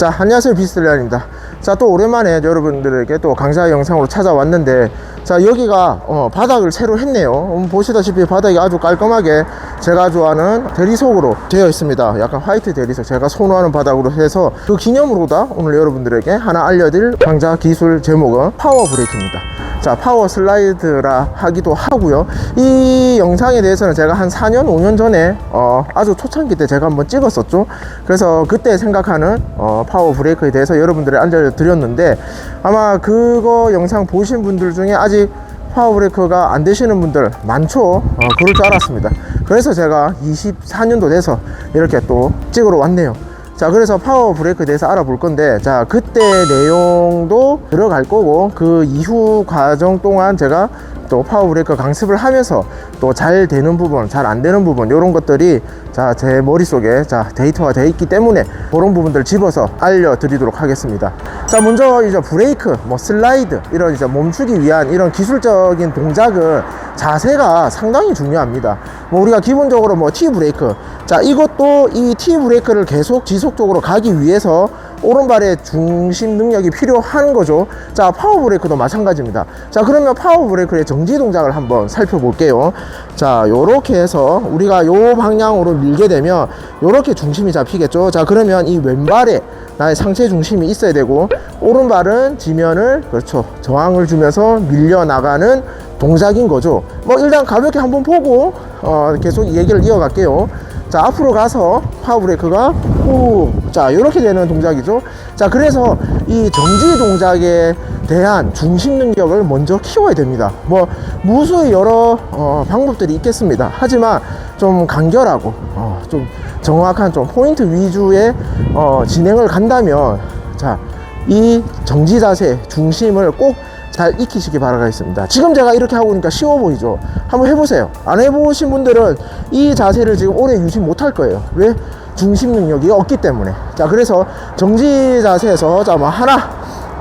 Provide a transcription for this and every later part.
자 안녕하세요. 비스트리안입니다. 자 또 오랜만에 여러분들에게 또 강좌 영상으로 찾아왔는데 자 여기가 어, 바닥을 새로 했네요. 음, 보시다시피 바닥이 아주 깔끔하게 제가 좋아하는 대리석으로 되어 있습니다. 약간 화이트 대리석 제가 선호하는 바닥으로 해서 그 기념으로다 오늘 여러분들에게 하나 알려드릴 강좌 기술 제목은 파워 브레이크입니다. 자 파워 슬라이드라 하기도 하고요. 이 영상에 대해서는 제가 한 4년 5년 전에 어, 아주 초창기 때 제가 한번 찍었었죠. 그래서 그때 생각하는 어, 파워 브레이크에 대해서 여러분들이 알려드렸는데 아마 그거 영상 보신 분들 중에 아직 파워 브레이크가 안 되시는 분들 많죠? 어, 그럴 줄 알았습니다. 그래서 제가 24년도 돼서 이렇게 또 찍으러 왔네요. 자 그래서 파워 브레이크에 대해서 알아볼 건데 자 그때 내용도 들어갈 거고 그 이후 과정 동안 제가 또 파워 브레이크 강습을 하면서 또 잘 되는 부분 잘 안 되는 부분 이런 것들이 자 제 머릿속에 자 데이터가 돼 있기 때문에 그런 부분들 집어서 알려드리도록 하겠습니다. 자 먼저 이제 브레이크 뭐 슬라이드 이런 이제 멈추기 위한 이런 기술적인 동작은 자세가 상당히 중요합니다. 뭐 우리가 기본적으로 뭐 T 브레이크. 자 이것도 이 T 브레이크를 계속 지속적으로 가기 위해서 오른발의 중심 능력이 필요한 거죠. 자 파워 브레이크도 마찬가지입니다. 자 그러면 파워 브레이크의 정지 동작을 한번 살펴볼게요. 자 요렇게 해서 우리가 요 방향으로 밀게 되면 요렇게 중심이 잡히겠죠. 자 그러면 이 왼발에 나의 상체 중심이 있어야 되고 오른발은 지면을 그렇죠 저항을 주면서 밀려 나가는 동작인 거죠. 뭐 일단 가볍게 한번 보고 어, 계속 얘기를 이어갈게요 자 앞으로 가서 파워 브레이크가 후자 이렇게 되는 동작이죠. 자 그래서 이 정지 동작에 대한 중심 능력을 먼저 키워야 됩니다. 뭐 무수히 여러 어, 방법들이 있겠습니다. 하지만 좀 간결하고 어, 좀 정확한 좀 포인트 위주의 어, 진행을 간다면 자이 정지 자세 중심을 꼭 잘 익히시기 바라겠습니다. 지금 제가 이렇게 하고 있으니까 쉬워 보이죠? 한번 해보세요. 안 해보신 분들은 이 자세를 지금 오래 유지 못할 거예요. 왜? 중심 능력이 없기 때문에. 자, 그래서 정지 자세에서 자, 뭐 하나,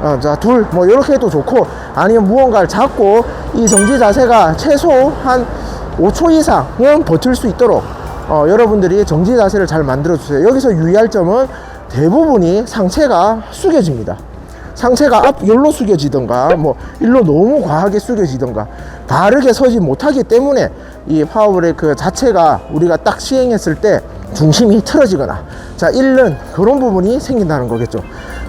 어, 자, 둘, 뭐 이렇게 해도 좋고 아니면 무언가를 잡고 이 정지 자세가 최소 한 5초 이상은 버틸 수 있도록 어, 여러분들이 정지 자세를 잘 만들어 주세요. 여기서 유의할 점은 대부분이 상체가 숙여집니다. 상체가 앞 열로 숙여지던가 뭐 일로 너무 과하게 숙여지던가 바르게 서지 못하기 때문에 이 파워브레이크 자체가 우리가 딱 시행했을 때 중심이 틀어지거나 자 잃는 그런 부분이 생긴다는 거겠죠.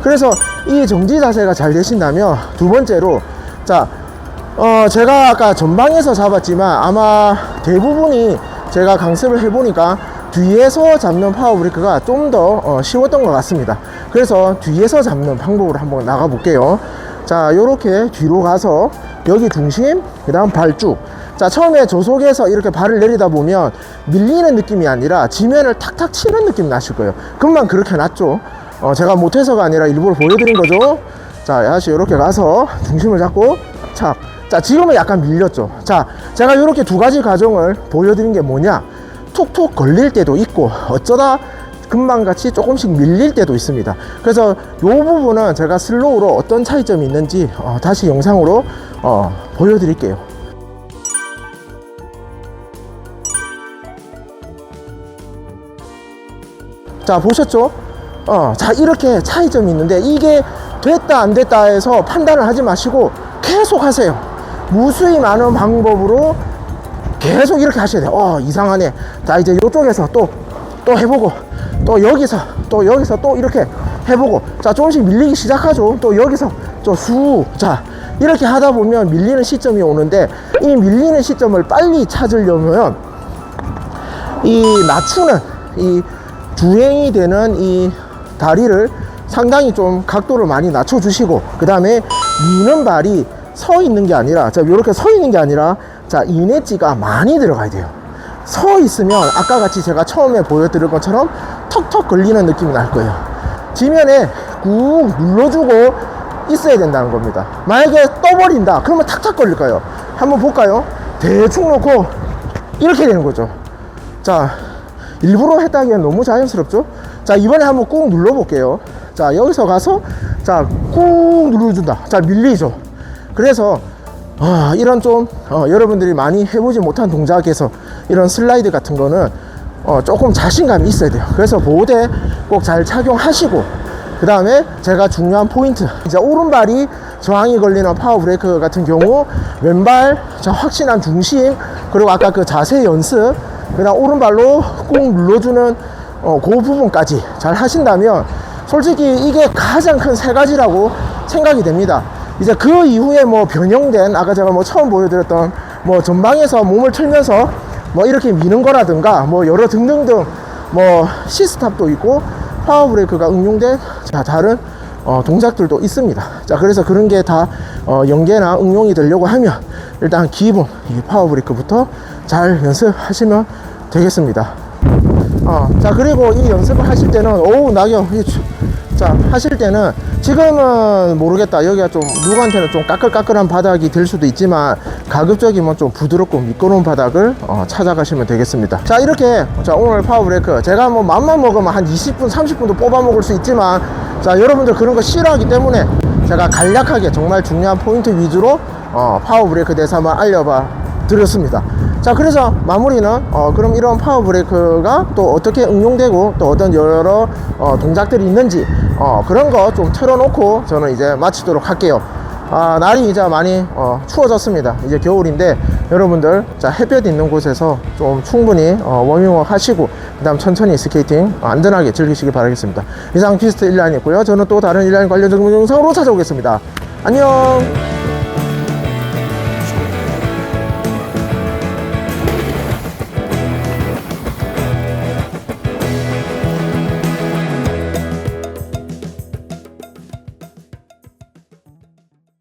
그래서 이 정지 자세가 잘 되신다면 두 번째로 자 어, 제가 아까 전방에서 잡았지만 아마 대부분이 제가 강습을 해보니까 뒤에서 잡는 파워 브레이크가 좀더 어, 쉬웠던 것 같습니다. 그래서 뒤에서 잡는 방법으로 한번 나가 볼게요. 자, 요렇게 뒤로 가서 여기 중심, 그 다음 발쭉. 자, 처음에 저속에서 이렇게 발을 내리다 보면 밀리는 느낌이 아니라 지면을 탁탁 치는 느낌이 나실 거예요. 금방 그렇게 났죠. 어, 제가 못해서가 아니라 일부러 보여드린 거죠. 자, 다시 이렇게 가서 중심을 잡고 착. 자, 지금은 약간 밀렸죠. 자, 제가 이렇게 두 가지 과정을 보여드린 게 뭐냐? 툭툭 걸릴 때도 있고 어쩌다 금방같이 조금씩 밀릴 때도 있습니다. 그래서 이 부분은 제가 슬로우로 어떤 차이점이 있는지 어, 다시 영상으로 어, 보여드릴게요. 자 보셨죠? 어, 자 이렇게 차이점이 있는데 이게 됐다 안 됐다 해서 판단을 하지 마시고 계속 하세요. 무수히 많은 방법으로 계속 이렇게 하셔야 돼요. 어, 이상하네. 자, 이제 이쪽에서 또, 또 해보고, 또 여기서, 또 여기서 또 이렇게 해보고, 자, 조금씩 밀리기 시작하죠. 또 여기서, 또 수, 자, 이렇게 하다 보면 밀리는 시점이 오는데, 이 밀리는 시점을 빨리 찾으려면, 이 낮추는, 이 주행이 되는 이 다리를 상당히 좀 각도를 많이 낮춰주시고, 그 다음에 미는 발이 서 있는 게 아니라, 자, 이렇게 서 있는 게 아니라, 자, 이내지가 많이 들어가야 돼요. 서 있으면 아까 같이 제가 처음에 보여드린 것처럼 턱턱 걸리는 느낌이 날 거예요. 지면에 꾹 눌러주고 있어야 된다는 겁니다. 만약에 떠버린다. 그러면 탁탁 걸릴 거예요. 한번 볼까요? 대충 놓고 이렇게 되는 거죠. 자, 일부러 했다 기엔 너무 자연스럽죠? 자, 이번에 한번 꾹 눌러 볼게요. 자, 여기서 가서 자, 꾹 눌러준다. 자, 밀리죠. 그래서 아, 이런 좀 어, 여러분들이 많이 해보지 못한 동작에서 이런 슬라이드 같은 거는 어, 조금 자신감이 있어야 돼요. 그래서 보호대 꼭 잘 착용하시고 그 다음에 제가 중요한 포인트 이제 오른발이 저항이 걸리는 파워 브레이크 같은 경우 왼발 자 확신한 중심 그리고 아까 그 자세 연습 그다음 오른발로 꾹 눌러주는 어, 그 부분까지 잘 하신다면 솔직히 이게 가장 큰 세 가지라고 생각이 됩니다. 이제 그 이후에 뭐 변형된 아까 제가 뭐 처음 보여드렸던 뭐 전방에서 몸을 틀면서 뭐 이렇게 미는 거라든가 뭐 여러 등등등 뭐 시스탑도 있고 파워 브레이크가 응용된 자 다른 어, 동작들도 있습니다. 자 그래서 그런 게다 어, 연계나 응용이 되려고 하면 일단 기본 이 파워 브레이크부터 잘 연습하시면 되겠습니다. 어, 자 그리고 이 연습을 하실 때는 오우 낙엽 자 하실 때는 지금은 모르겠다. 여기가 좀 누구한테는 좀 까끌까끌한 바닥이 될 수도 있지만 가급적이면 좀 부드럽고 미끄러운 바닥을 어, 찾아가시면 되겠습니다. 자 이렇게 자 오늘 파워브레이크. 제가 뭐 맘만 먹으면 한 20분 30분도 뽑아 먹을 수 있지만 자 여러분들 그런 거 싫어하기 때문에 제가 간략하게 정말 중요한 포인트 위주로 어, 파워브레이크에 대해서 한번 알려봐 드렸습니다. 자, 그래서 마무리는 어, 그럼 이런 파워 브레이크가 또 어떻게 응용되고 또 어떤 여러 어, 동작들이 있는지 어, 그런 거 좀 틀어놓고 저는 이제 마치도록 할게요. 아, 날이 이제 많이 어, 추워졌습니다. 이제 겨울인데 여러분들 자 햇볕 있는 곳에서 좀 충분히 어, 워밍업 하시고 그 다음 천천히 스케이팅 어, 안전하게 즐기시기 바라겠습니다. 이상 피스트 1라인이었고요. 저는 또 다른 1라인 관련 정보 영상으로 찾아오겠습니다. 안녕.